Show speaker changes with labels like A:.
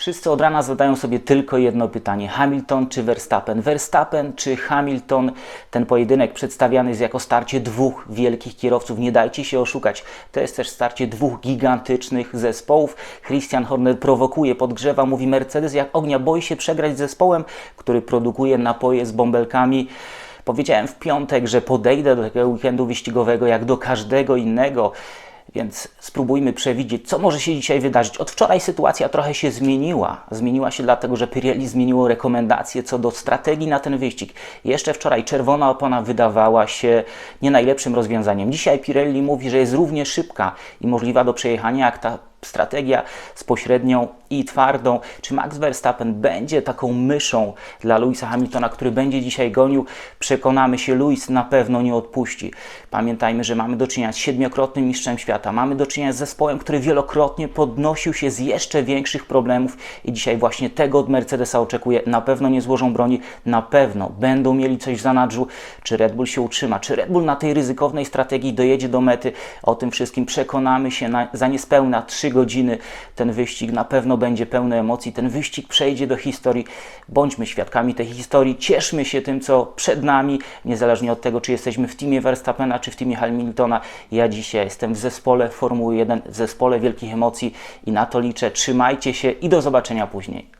A: Wszyscy od rana zadają sobie tylko jedno pytanie: Hamilton czy Verstappen? Verstappen czy Hamilton? Ten pojedynek przedstawiany jest jako starcie dwóch wielkich kierowców. Nie dajcie się oszukać. To jest też starcie dwóch gigantycznych zespołów. Christian Horner prowokuje, podgrzewa, mówi Mercedes jak ognia, boi się przegrać z zespołem, który produkuje napoje z bąbelkami. Powiedziałem w piątek, że podejdę do tego weekendu wyścigowego jak do każdego innego. Więc spróbujmy przewidzieć, co może się dzisiaj wydarzyć. Od wczoraj sytuacja trochę się zmieniła. Zmieniła się dlatego, że Pirelli zmieniło rekomendacje co do strategii na ten wyścig. Jeszcze wczoraj czerwona opona wydawała się nie najlepszym rozwiązaniem. Dzisiaj Pirelli mówi, że jest równie szybka i możliwa do przejechania jak ta strategia z pośrednią i twardą. Czy Max Verstappen będzie taką myszą dla Louisa Hamiltona, który będzie dzisiaj gonił? Przekonamy się, Louis na pewno nie odpuści. Pamiętajmy, że mamy do czynienia z siedmiokrotnym mistrzem świata. Mamy do czynienia z zespołem, który wielokrotnie podnosił się z jeszcze większych problemów i dzisiaj właśnie tego od Mercedesa oczekuje. Na pewno nie złożą broni, na pewno będą mieli coś w zanadrzu. Czy Red Bull się utrzyma? Czy Red Bull na tej ryzykownej strategii dojedzie do mety? O tym wszystkim przekonamy się na, za niespełna 3 godziny. Ten wyścig na pewno będzie pełny emocji. Ten wyścig przejdzie do historii. Bądźmy świadkami tej historii. Cieszmy się tym, co przed nami, niezależnie od tego, czy jesteśmy w teamie Verstappena, czy w teamie Hamiltona. Ja dzisiaj jestem w zespole Formuły 1, w zespole wielkich emocji i na to liczę. Trzymajcie się i do zobaczenia później.